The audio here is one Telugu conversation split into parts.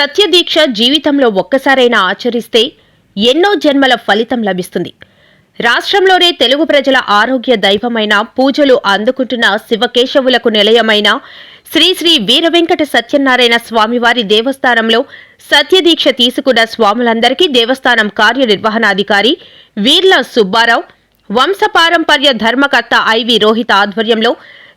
సత్యదీక్ష జీవితంలో ఒక్కసారైనా ఆచరిస్తే ఎన్నో జన్మల ఫలితం లభిస్తుంది. రాష్ట్రంలోనే తెలుగు ప్రజల ఆరోగ్య దైవమైన పూజలు అందుకుంటున్న శివకేశవులకు నిలయమైన శ్రీ శ్రీ వీరవెంకట సత్యనారాయణ స్వామివారి దేవస్థానంలో సత్యదీక్ష తీసుకున్న స్వాములందరికీ దేవస్థానం కార్యనిర్వహణాధికారి వీర్ల సుబ్బారావు వంశపారంపర్య ధర్మకర్త ఐవి రోహిత ఆధ్వర్యంలో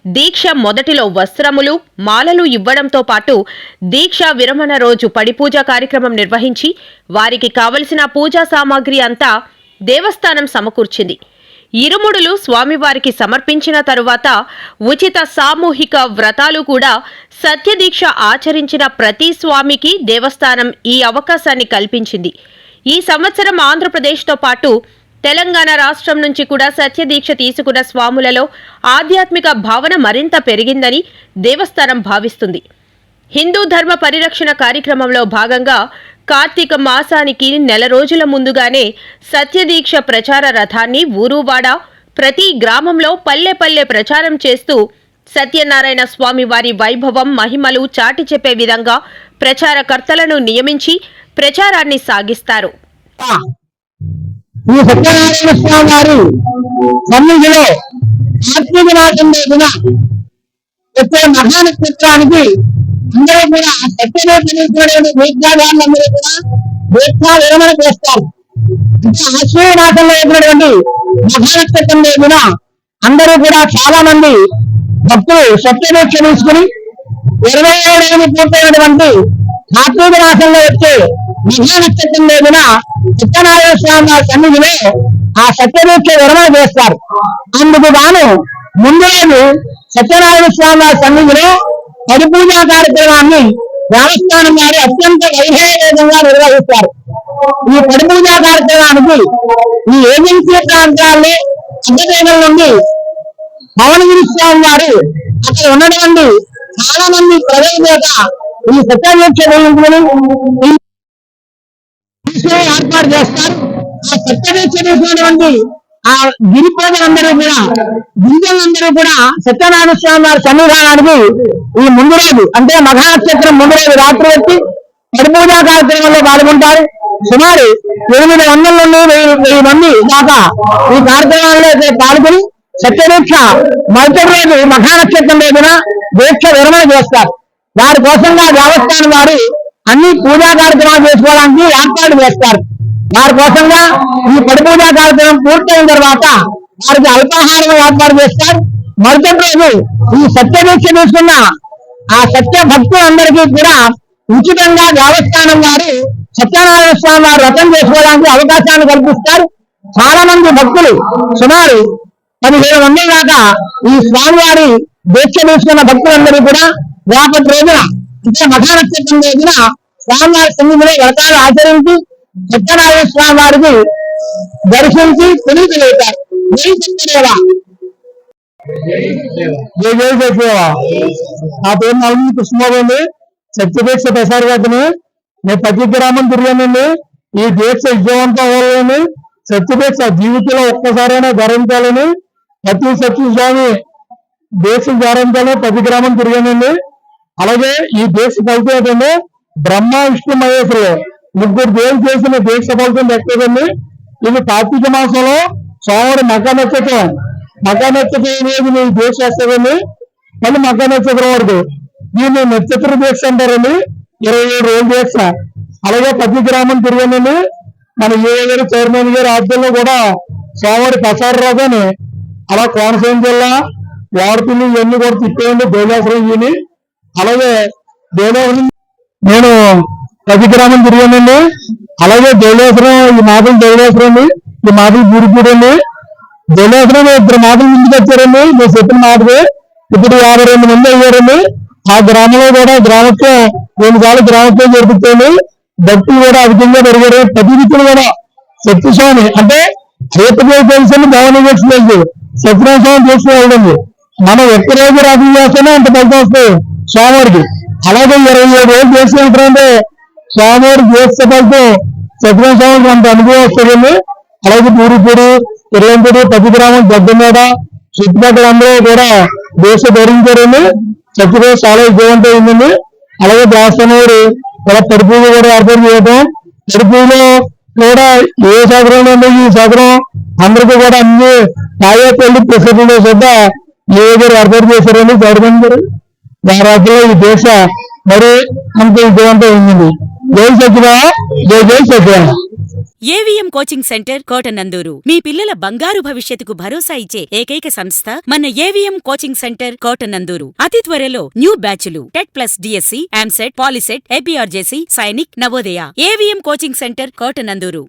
దీక్ష మొదటిలో వస్త్రములు మాలలు ఇవ్వడంతో పాటు దీక్ష విరమణ రోజు పడిపూజ కార్యక్రమం నిర్వహించి వారికి కావలసిన పూజా సామాగ్రి అంతా దేవస్థానం సమకూర్చింది. ఇరుముడులు స్వామివారికి సమర్పించిన తరువాత ఉచిత సామూహిక వ్రతాలు కూడా సత్యదీక్ష ఆచరించిన ప్రతి స్వామికి దేవస్థానం ఈ అవకాశాన్ని కల్పించింది. ఈ సంవత్సరం ఆంధ్రప్రదేశ్తో పాటు తెలంగాణ రాష్ట్రం నుంచి కూడా సత్యదీక్ష తీసుకున్న స్వాములలో ఆధ్యాత్మిక భావన మరింత పెరిగిందని దేవస్థానం భావిస్తుంది. హిందూ ధర్మ పరిరక్షణ కార్యక్రమంలో భాగంగా కార్తీక మాసానికి నెల రోజుల ముందుగానే సత్యదీక్ష ప్రచార రథాన్ని ఊరువాడ ప్రతి గ్రామంలో పల్లె పల్లె ప్రచారం చేస్తూ సత్యనారాయణ స్వామి వారి వైభవం మహిమలు చాటి చెప్పే విధంగా ప్రచారకర్తలను నియమించి ప్రచారాన్ని సాగిస్తారు. ఈ సత్యనారాయణ స్వామి గారు సన్నిధిలో కార్తీక మాసం రోజున వచ్చే మహానక్షత్రానికి అందరూ కూడా సత్యదేవుడు వేద్యాగారులందరూ కూడా వేద్యా విరమణ చేస్తారు. అంటే ఆశ్వయ మాసంలో ఉన్నటువంటి మహానక్షత్రం రోజున అందరూ కూడా చాలా మంది భక్తులు సత్యదీక్ష తీసుకుని ఇరవై ఏడు పూర్తయినటువంటి కార్తీక మాసంలో వచ్చే మహా నక్షత్రం రోజున సత్యనారాయణ స్వామి వారి సన్నిధిలో ఆ సత్యదీక్ష విరమణ చేస్తారు. అందుకు గాను ముందు రోజు సత్యనారాయణ స్వామి వారి సన్నిధిలో పరిపూజా కార్యక్రమాన్ని దేవస్థానం వారు అత్యంత వైభవేదంగా నిర్వహిస్తారు. ఈ పరిపూజా కార్యక్రమానికి ఈ ఏజెన్సీ ప్రాంతాన్ని అడ్డదేశం నుండి భవనగిరి స్వామి వారు అక్కడ ఉన్నటువంటి చాలా మంది ప్రజల చేత ఈ సత్యాదీక్ష ఏర్పాటు చేస్తారు. ఆ సత్యదీక్ష చేసినటువంటి ఆ గిరి ప్రజలందరూ కూడా గిరిజనులందరూ కూడా సత్యనారాయణ స్వామి వారి సన్నిధానానికి ఈ ముందు రోజు అంటే మహానక్షత్రం ముందు రోజు రాత్రి వచ్చి పరిపూజా కార్యక్రమంలో పాల్గొంటారు. సుమారు ఎనిమిది వందల నుండి వెయ్యి వెయ్యి మంది దాకా ఈ కార్యక్రమాల్లో పాల్గొని సత్యదీక్ష మొదటి రోజు మహానక్షత్రం రోజున దీక్ష విరమణ చేస్తారు. వారి కోసంగా దేవస్థానం వారు అన్ని పూజా కార్యక్రమాలు చేసుకోవడానికి ఏర్పాటు చేస్తారు. వారి కోసంగా ఈ పడి పూజా కార్యక్రమం పూర్తయిన తర్వాత వారికి అల్పాహారం ఏర్పాటు చేస్తారు. మరుసటి రోజు ఈ సత్యదీక్ష తీసుకున్న ఆ సత్య భక్తులందరికీ కూడా ఉచితంగా దేవస్థానం వారు సత్యనారాయణ స్వామి వారు వ్రతం చేసుకోవడానికి అవకాశాన్ని కల్పిస్తారు. చాలా మంది భక్తులు సుమారు పదిహేను మంది దాకా ఈ స్వామివారి దీక్ష తీసుకున్న భక్తులందరూ కూడా రేపటి రోజున అంటే మహానక్షత్రం రోజున స్వామివారి సన్నిధిలో వ్రతాలు ఆచరించి సత్యనారాయణ స్వామి వారికి దర్శించి పునీతి లేతారు నా పేరు నవమి కృష్ణబాబు అండి. సత్యదీక్ష గారిని. నేను ప్రతి గ్రామం తిరిగానండి. ఈ దీక్ష విజయవంతం అవ్వాలని సత్యదీక్ష జీవితంలో ఒక్కసారైనా ధరించాలని ప్రతి సత్య స్వామి దీక్ష ధరించాలని ప్రతి గ్రామం తిరిగానండి. అలాగే ఈ దీక్ష ఫలితం బ్రహ్మ విష్ణు మహేశ్వరులు. ముగ్గురు దేవులు చేసిన దీక్ష ఫలితం దక్కేదండి ఇది కార్తీక మాసంలో సోమవారం మక నక్షత్రం. మక నక్షత్రం అనేది మీరు దీక్ష చేస్తారండి మళ్ళీ మక నక్షత్రం వరకు. దీన్ని నక్షత్ర దీక్ష అంటారండి ఇరవై ఏడు రోజులు దీక్ష. అలాగే ప్రతి గ్రామం తిరిగానండి మన ఏ గారు చైర్మన్ గారి ఆధ్వర్యంలో కూడా సోమవారి ప్రసార రాజని అలా కోనసీమ జిల్లా వాడుతులు ఇవన్నీ కూడా తిప్పేయండి దేవాశ్రయం అలాగే దేవాశ్రయం నేను ప్రతి గ్రామం తిరిగానండి. అలాగే దేవేశ్వరం ఈ మాటలు దేవేశ్వరం ఈ మాటలు పూరిపూడి అండి దేవేశ్వరం ఇద్దరు మాటలు ముందుకు వచ్చారండి. మీరు చెప్పిన మాటలు ఇప్పుడు యాభై రెండు మంది అయ్యారండి. ఆ గ్రామంలో కూడా గ్రామత్వం రెండు సార్లు గ్రామత్వం జరిపించండి భక్తులు కూడా అధికంగా పెరిగారు. ప్రతినిధులు దిక్కులు కూడా సత్యస్వామి అంటే రేపటి తెలుసు భవన తెలుసు సత్యనారాయణ స్వామి తీసుకువెళ్ళండి మనం ఎక్కడ రాజు రాత్రి చేస్తేనే అంత ఫలితం వస్తాయి స్వామివారికి. అలాగే ఇరవై ఏడు రోజులు చేసినప్పుడంటే స్వామివారి చేస్తే ఫలితం సత్యనారాయణ స్వామికి అంత అనుభవం వస్తుందండి. అలాగే పూరిపూడి ఇరవంపూడి పది గ్రామం గద్దమేడ చుట్టుపక్కల అందరూ కూడా దేశ ధరించారండి సత్యదేవ్ చాలా విజయవంతం అయిందండి. అలాగే దేవస్థానం వారు ఇలా తడిపూలు కూడా ఏర్పాటు చేయడం తడిపూలో కూడా ఏ సగరం ఉందో ఈ సగరం అందరికీ కూడా అన్ని తాగే పెళ్ళి ప్రసిద్ధులు సుద్ధా ఏ గారు ఏర్పాటు చేశారని గవర్నమెంట్ గారు. దాని రాజ్యంలో ఈ దేశ మరి అంత ఉంది జై జై జై ఏవిఎం కోచింగ్ సెంటర్ కోటనందూరు మీ పిల్లల బంగారు భవిష్యత్తుకు భరోసా ఇచ్చే ఏకైక సంస్థ మన ఏవిఎం కోచింగ్ సెంటర్ కోటనందూరు అతి త్వరలో న్యూ బ్యాచ్లు TET plus DSC EAMCET POLYCET APRJC Sainik Navodaya AVM coaching centre Kotanandur